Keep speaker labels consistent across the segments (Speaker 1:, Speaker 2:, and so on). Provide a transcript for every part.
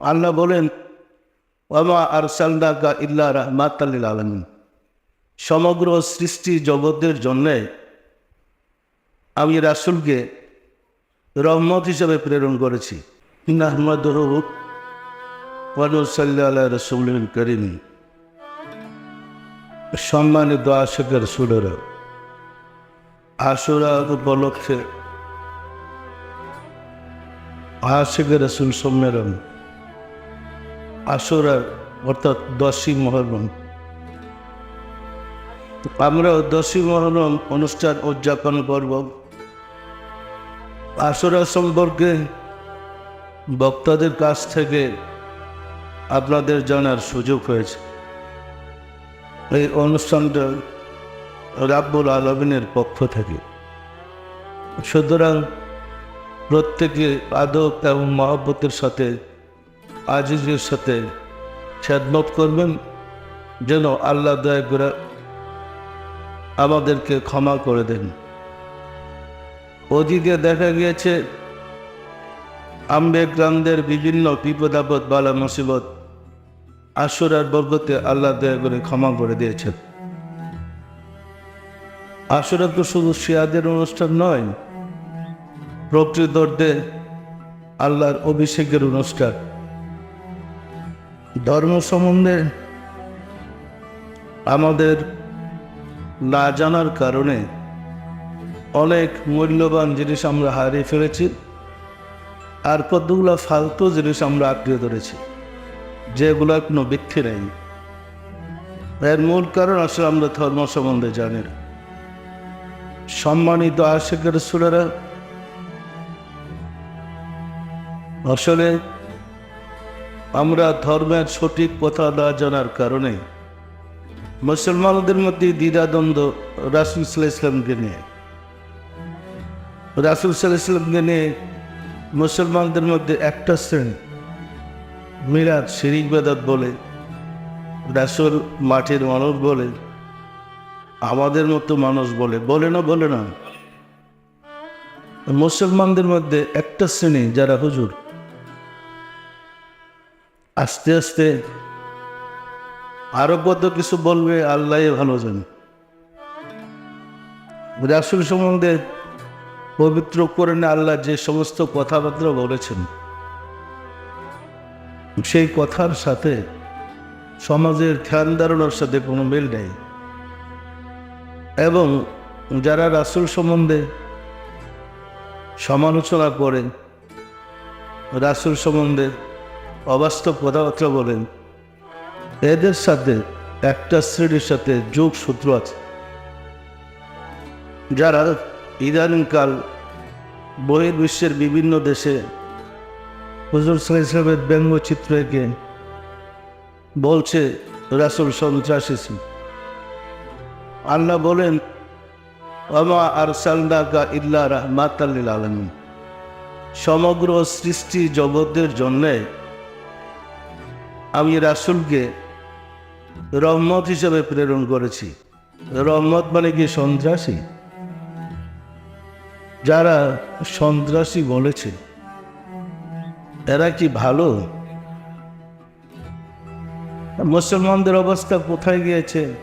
Speaker 1: আল্লাহ বলেন ওমা আর সালদাকা ইল্লা রাহমাতাল্লিল আলমিন। সমগ্র সৃষ্টি জগতের জন্যে আমি রাসুলকে রহমত হিসেবে প্রেরণ করেছি। আহমদ ওয়ানুসাল্লাহ রসুল করিম। সম্মানিত আশেকের সুরেরা আশুরা উপলক্ষে আশেকের রসুল সম্মেলন আশুরার অর্থাৎ দশই মহরম। আমরা দশই মহরম অনুষ্ঠান উদযাপন করব। আশুরা সম্পর্কে বক্তাদের কাছ থেকে আপনাদের জানার সুযোগ হয়েছে। এই অনুষ্ঠানটা রাব্বুল আলমিনের পক্ষ থেকে। সুতরাং প্রত্যেকে আদব এবং মহব্বতের সাথে আজিজের সাথে খেদমত করবেন, যেন আল্লাহ দয়া করে আমাদেরকে ক্ষমা করে দেন। ওদিকে দেখা গিয়েছে আম্বেগ্রামদের বিভিন্ন বিপদ আপদ, বালা মুসিবত, আশুরার বর্গতে আল্লাহ দয়া করে ক্ষমা করে দিয়েছেন। আশুরা তো শুধু শিয়াদের অনুষ্ঠান নয়, প্রকৃতর্থে আল্লাহর অভিষেকের অনুষ্ঠান। ধর্ম সম্বন্ধে আমাদের না জানার কারণে অনেক মূল্যবান জিনিস আমরা হারিয়ে ফেলেছি আর কতগুলো ফালতু জিনিস আমরা আঁকড়ে ধরেছি যেগুলোর কোনো ভিত্তি নেই। এর মূল কারণ আসলে আমরা ধর্ম সম্বন্ধে জানি না। সম্মানিত আশেকের সুরেরা আসলে আমরা ধর্মের সঠিক কথা না জানার কারণে মুসলমানদের মধ্যে দ্বিধাদ্বন্দ্ব রাসুল সাল্লাহ ইসলামকে নিয়ে। রাসুল সাল্লাহ ইসলামকে নিয়ে মুসলমানদের মধ্যে একটা শ্রেণি, মিরাজ শিরিক বেদাত বলে, রাসুল মাটির মানুষ বলে, আমাদের মতো মানুষ বলে বলে না বলে না। মুসলমানদের মধ্যে একটা শ্রেণি যারা হুজুর আস্তে আস্তে আরও কত কিছু বলবে, আল্লাহ ভালো জানে। রাসুল সম্বন্ধে পবিত্র করে না আল্লাহ যে সমস্ত কথাবার্তা বলেছেন, সেই কথার সাথে সমাজের ধ্যান ধারণার সাথে কোনো মিল নেই। এবং যারা রাসুল সম্বন্ধে সমালোচনা করেন রাসুল সম্বন্ধে অবাস্তব কথাবার্তা বলেন। এদের সাথে একটা শ্রেণির সাথে যোগ সূত্র আছে। যারা ইদানিংকাল বহির্বিশ্বের বিভিন্ন দেশে হুজুর সাল ইসলামের ব্যঙ্গচিত্র এঁকে বলছে, রাসুল সন্ত্রাসী আল্লাহ বলেন, আমা আর সালদাকা ইল্লা রাহমাতাল্লিল আলমিন। সমগ্র সৃষ্টি জগতের জন্যে আমি রাসুলকে রহমত হিসেবে প্রেরণ করেছি। রহমত মানে কি? সন্ত্রাসী। যারা সন্ত্রাসী বলেছে, এরা কি ভালো? মুসলমানদের অবস্থা কোথায় গিয়েছে?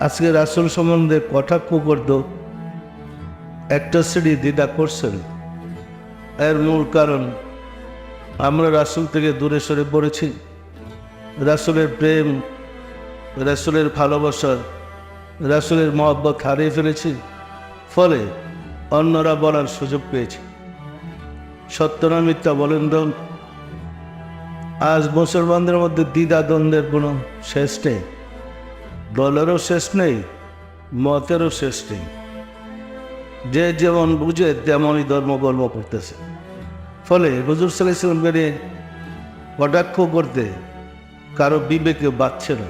Speaker 1: আজকে রাসুল সম্বন্ধে কটাক্ষ করত, একটা শ্রেণি দ্বিধা করছেন। এর মূল কারণ, আমরা রাসুল থেকে দূরে সরে পড়েছি। রাসুলের প্রেম, রাসুলের ভালোবাসা, রাসুলের মহব্বত হারিয়ে ফেলেছি। ফলে অন্যরা বলার সুযোগ পেয়েছে। সত্য না মিথ্যা বলেন আজ মুসলমানদের মধ্যে দ্বিধা দ্বন্দ্বের কোনো শেষ নেই। দলেরও শেষ নেই, মতেরও শেষ নেই। যে যেমন বুঝে তেমনই ধর্মকর্ম করতেছে। ফলে হুজুর সাল্লাহ ইসলামকে কটাক্ষ করতে কারও বিবেকে বাঁচছে না।